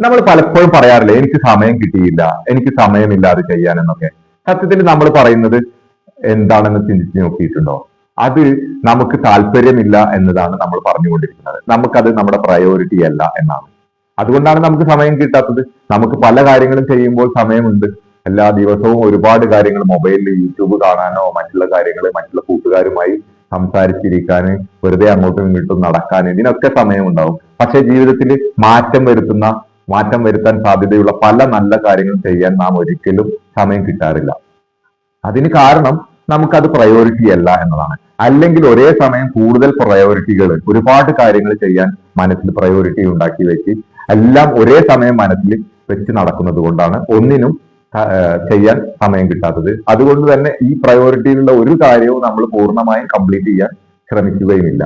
നമ്മൾ പലപ്പോഴും പറയാറില്ല എനിക്ക് സമയം കിട്ടിയില്ല എനിക്ക് സമയമില്ല അത് ചെയ്യാൻ എന്നൊക്കെ. സത്യത്തിൽ നമ്മൾ പറയുന്നത് എന്താണെന്ന് ചിന്തിച്ച് നോക്കിയിട്ടുണ്ടോ? അത് നമുക്ക് താല്പര്യമില്ല എന്നതാണ് നമ്മൾ പറഞ്ഞുകൊണ്ടിരിക്കുന്നത്. നമുക്കത് നമ്മുടെ പ്രയോറിറ്റി അല്ല എന്നാണ്. അതുകൊണ്ടാണ് നമുക്ക് സമയം കിട്ടാത്തത്. നമുക്ക് പല കാര്യങ്ങളും ചെയ്യുമ്പോൾ സമയമുണ്ട്. എല്ലാ ദിവസവും ഒരുപാട് കാര്യങ്ങൾ മൊബൈലിൽ യൂട്യൂബ് കാണാനോ മറ്റുള്ള കാര്യങ്ങൾ മറ്റുള്ള കൂട്ടുകാരുമായി സംസാരിച്ചിരിക്കാൻ വെറുതെ അങ്ങോട്ടും ഇങ്ങോട്ടും നടക്കാൻ ഇതിനൊക്കെ സമയമുണ്ടാവും. പക്ഷെ ജീവിതത്തിൽ മാറ്റം വരുത്തുന്ന മാറ്റം വരുത്താൻ സാധ്യതയുള്ള പല നല്ല കാര്യങ്ങൾ ചെയ്യാൻ നാം ഒരിക്കലും സമയം കിട്ടാറില്ല. അതിന് കാരണം നമുക്കത് പ്രയോറിറ്റി അല്ല എന്നതാണ്. അല്ലെങ്കിൽ ഒരേ സമയം കൂടുതൽ പ്രയോറിറ്റികൾ ഒരുപാട് കാര്യങ്ങൾ ചെയ്യാൻ മനസ്സിൽ പ്രയോറിറ്റി ഉണ്ടാക്കി വെച്ച് എല്ലാം ഒരേ സമയം മനസ്സിൽ വെച്ച് നടക്കുന്നത് കൊണ്ടാണ് ഒന്നിനും ചെയ്യാൻ സമയം കിട്ടാത്തത്. അതുകൊണ്ട് തന്നെ ഈ പ്രയോറിറ്റിയിലുള്ള ഒരു കാര്യവും നമ്മൾ പൂർണമായും കംപ്ലീറ്റ് ചെയ്യാൻ ശ്രമിക്കുകയുമില്ല.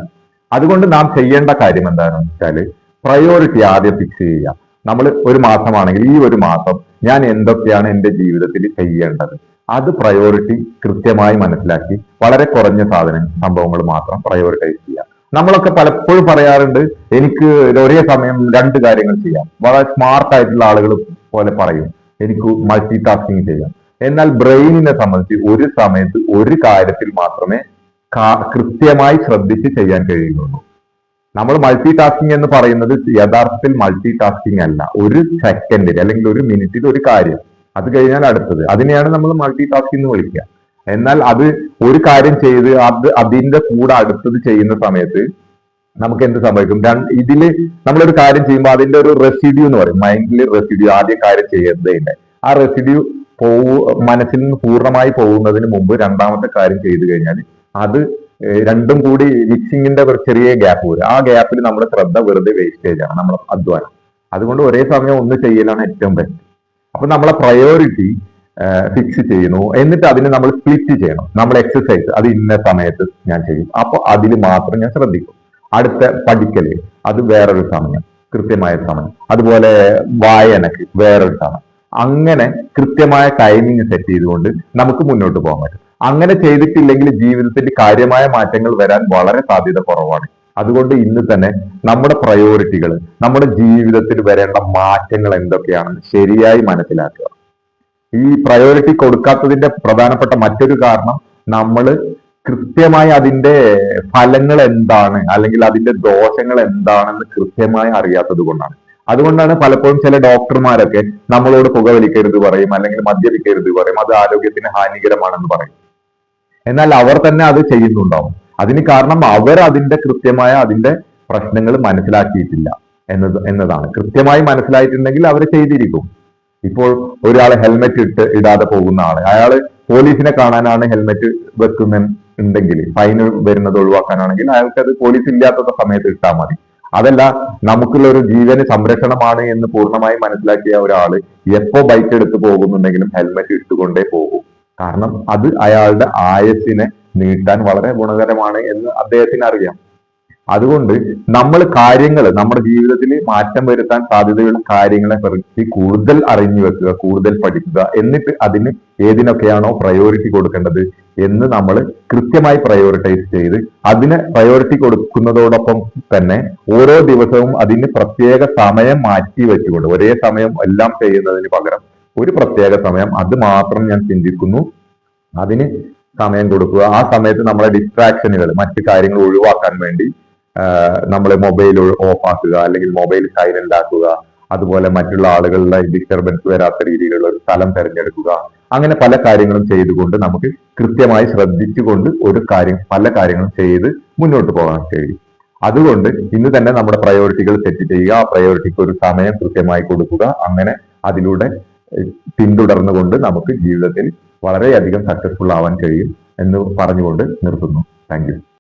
അതുകൊണ്ട് നാം ചെയ്യേണ്ട കാര്യം എന്താണെന്ന് വെച്ചാൽ പ്രയോറിറ്റി ആദ്യം ഫിക്സ് ചെയ്യുക. നമ്മൾ ഒരു മാസമാണെങ്കിൽ ഈ ഒരു മാസം ഞാൻ എന്തൊക്കെയാണ് എന്റെ ജീവിതത്തിൽ ചെയ്യേണ്ടത്? അത് പ്രയോറിറ്റി കൃത്യമായി മനസ്സിലാക്കി വളരെ കുറഞ്ഞ സാധനം സംഭവങ്ങൾ മാത്രം പ്രയോറിറ്റൈസ് ചെയ്യുക. നമ്മളൊക്കെ പലപ്പോഴും പറയാറുണ്ട് എനിക്ക് ഒരേ സമയം രണ്ട് കാര്യങ്ങൾ ചെയ്യാം. വളരെ സ്മാർട്ട് ആയിട്ടുള്ള ആളുകൾ പോലെ പറയും എനിക്ക് മൾട്ടി ടാസ്കിങ് ചെയ്യാം. എന്നാൽ ബ്രെയിനിനെ സംബന്ധിച്ച് ഒരു സമയത്ത് ഒരു കാര്യത്തിൽ മാത്രമേ കൃത്യമായി ശ്രദ്ധിച്ച് ചെയ്യാൻ കഴിയുള്ളൂ നമ്മൾ മൾട്ടി ടാസ്കിങ് എന്ന് പറയുന്നത് യഥാർത്ഥത്തിൽ മൾട്ടി ടാസ്കിങ് അല്ല. ഒരു സെക്കൻഡിൽ അല്ലെങ്കിൽ ഒരു മിനിറ്റിൽ ഒരു കാര്യം. അത് കഴിഞ്ഞാൽ അടുത്തത്. അതിനെയാണ് നമ്മൾ മൾട്ടി ടാസ്കിങ് എന്ന് വിളിക്കുക. എന്നാൽ അത് ഒരു കാര്യം ചെയ്ത് അത് അതിന്റെ കൂടെ അടുത്തത് ചെയ്യുന്ന സമയത്ത് നമുക്ക് എന്ത് സംഭവിക്കും? ഇതിൽ നമ്മളൊരു കാര്യം ചെയ്യുമ്പോൾ അതിന്റെ ഒരു റെസിഡ്യൂ എന്ന് പറയും. മൈൻഡിൽ റെസിഡ്യൂ ആദ്യം കാര്യം ചെയ്യുന്നതിന് ആ റെസിഡ്യൂ പോവു മനസ്സിൽ നിന്ന് പൂർണമായി പോകുന്നതിന് മുമ്പ് രണ്ടാമത്തെ കാര്യം ചെയ്തു കഴിഞ്ഞാൽ അത് രണ്ടും കൂടി മിക്സിങ്ങിന്റെ ഒരു ചെറിയ ഗ്യാപ്പ് വരും. ആ ഗ്യാപ്പിൽ നമ്മുടെ ശ്രദ്ധ വെറുതെ വേസ്റ്റേജ് ആണ് നമ്മുടെ അധ്വാനം. അതുകൊണ്ട് ഒരേ സമയം ഒന്ന് ചെയ്യലാണ് ഏറ്റവും ബെസ്റ്റ് അപ്പൊ നമ്മളെ പ്രയോറിറ്റി ഫിക്സ് ചെയ്യുന്നു. എന്നിട്ട് അതിനെ നമ്മൾ സ്പ്ലിറ്റ് ചെയ്യണം. നമ്മൾ എക്സസൈസ് അത് ഇന്ന സമയത്ത് ഞാൻ ചെയ്യും. അപ്പൊ അതിൽ മാത്രം ഞാൻ ശ്രദ്ധിക്കും. അടുത്ത പഠിക്കൽ അത് വേറൊരു സമയം കൃത്യമായ സമയം. അതുപോലെ വായനക്ക് വേറൊരു സമയം. അങ്ങനെ കൃത്യമായ ടൈമിങ് സെറ്റ് ചെയ്തുകൊണ്ട് നമുക്ക് മുന്നോട്ട് പോകാൻ പറ്റും. അങ്ങനെ ചെയ്തിട്ടില്ലെങ്കിൽ ജീവിതത്തിൽ കാര്യമായ മാറ്റങ്ങൾ വരാൻ വളരെ സാധ്യത കുറവാണ്. അതുകൊണ്ട് ഇന്ന് തന്നെ നമ്മുടെ പ്രയോറിറ്റികൾ നമ്മുടെ ജീവിതത്തിൽ വരേണ്ട മാറ്റങ്ങൾ എന്തൊക്കെയാണെന്ന് ശരിയായി മനസ്സിലാക്കുക. ഈ പ്രയോറിറ്റി കൊടുക്കാത്തതിന്റെ പ്രധാനപ്പെട്ട മറ്റൊരു കാരണം നമ്മൾ കൃത്യമായി അതിന്റെ ഫലങ്ങൾ എന്താണ് അല്ലെങ്കിൽ അതിന്റെ ദോഷങ്ങൾ എന്താണെന്ന് കൃത്യമായി അറിയാത്തത് കൊണ്ടാണ്. അതുകൊണ്ടാണ് പലപ്പോഴും ചില ഡോക്ടർമാരൊക്കെ നമ്മളോട് പുകവലിക്കരുത് പറയും അല്ലെങ്കിൽ മദ്യപിക്കരുത് പറയും അത് ആരോഗ്യത്തിന് ഹാനികരമാണെന്ന് പറയും. എന്നാൽ അവർ തന്നെ അത് ചെയ്യുന്നുണ്ടാവും. അതിന് കാരണം അവർ അതിന്റെ കൃത്യമായ അതിന്റെ പ്രശ്നങ്ങൾ മനസ്സിലാക്കിയിട്ടില്ല എന്നത് എന്നതാണ്. കൃത്യമായി മനസ്സിലായിട്ടുണ്ടെങ്കിൽ അവർ ചെയ്തിരിക്കും. ഇപ്പോൾ ഒരാൾ ഹെൽമെറ്റ് ഇട്ട് ഇടാതെ പോകുന്ന ആൾ അയാൾ പോലീസിനെ കാണാനാണ് ഹെൽമെറ്റ് വെക്കുന്ന ഉണ്ടെങ്കിൽ ഫൈൻ വരുന്നത് ഒഴിവാക്കാനാണെങ്കിൽ അയാൾക്ക് അത് പോലീസ് ഇല്ലാത്ത സമയത്ത് ഇട്ടാൽ മതി. അതല്ല നമുക്കുള്ള ഒരു ജീവന് സംരക്ഷണമാണ് എന്ന് പൂർണമായി മനസ്സിലാക്കിയ ഒരാൾ എപ്പോ ബൈക്ക് എടുത്ത് പോകുന്നുണ്ടെങ്കിലും ഹെൽമെറ്റ് ഇട്ടുകൊണ്ടേ പോകും. കാരണം അത് അയാളുടെ ആയസിനെ നീട്ടാൻ വളരെ ഗുണകരമാണ് എന്ന് അദ്ദേഹത്തിന് അറിയാം. അതുകൊണ്ട് നമ്മൾ കാര്യങ്ങൾ നമ്മുടെ ജീവിതത്തിൽ മാറ്റം വരുത്താൻ സാധ്യതയുള്ള കാര്യങ്ങളെ കുറിച്ച് കൂടുതൽ അറിഞ്ഞു വെക്കുക കൂടുതൽ പഠിക്കുക എന്നിട്ട് അതിന് ഏതിനൊക്കെയാണോ പ്രയോറിറ്റി കൊടുക്കേണ്ടത് എന്ന് നമ്മൾ കൃത്യമായി പ്രയോറിറ്റൈസ് ചെയ്ത് അതിന് പ്രയോറിറ്റി കൊടുക്കുന്നതോടൊപ്പം തന്നെ ഓരോ ദിവസവും അതിന് പ്രത്യേക സമയം മാറ്റി വെച്ചുകൊണ്ട് ഒരേ സമയം എല്ലാം ചെയ്യുന്നതിന് പകരം ഒരു പ്രത്യേക സമയം അത് മാത്രം ഞാൻ ചിന്തിക്കുന്നു. അതിന് സമയം കൊടുക്കുക. ആ സമയത്ത് നമ്മളെ ഡിസ്ട്രാക്ഷനുകൾ മറ്റു കാര്യങ്ങൾ ഒഴിവാക്കാൻ വേണ്ടി നമ്മൾ മൊബൈൽ ഓഫ് ആക്കുക അല്ലെങ്കിൽ മൊബൈൽ സൈലന്റ് ആക്കുക അതുപോലെ മറ്റുള്ള ആളുകളുടെ ഡിസ്റ്റർബൻസ് വരാത്ത രീതിയിലുള്ള ഒരു സ്ഥലം തിരഞ്ഞെടുക്കുക. അങ്ങനെ പല കാര്യങ്ങളും ചെയ്തുകൊണ്ട് നമുക്ക് കൃത്യമായി ശ്രദ്ധിച്ചുകൊണ്ട് ഒരു കാര്യം പല കാര്യങ്ങളും ചെയ്ത് മുന്നോട്ട് പോകാൻ കഴിയും. അതുകൊണ്ട് ഇന്ന് തന്നെ നമ്മുടെ പ്രയോറിറ്റികൾ സെറ്റ് ചെയ്യുക. ആ പ്രയോറിറ്റിക്ക് ഒരു സമയം കൃത്യമായി കൊടുക്കുക. അങ്ങനെ അതിലൂടെ പിന്തുടർന്നുകൊണ്ട് നമുക്ക് ജീവിതത്തിൽ വളരെയധികം സക്സസ്ഫുൾ ആവാൻ കഴിയും എന്ന് പറഞ്ഞുകൊണ്ട് നിർത്തുന്നു. താങ്ക്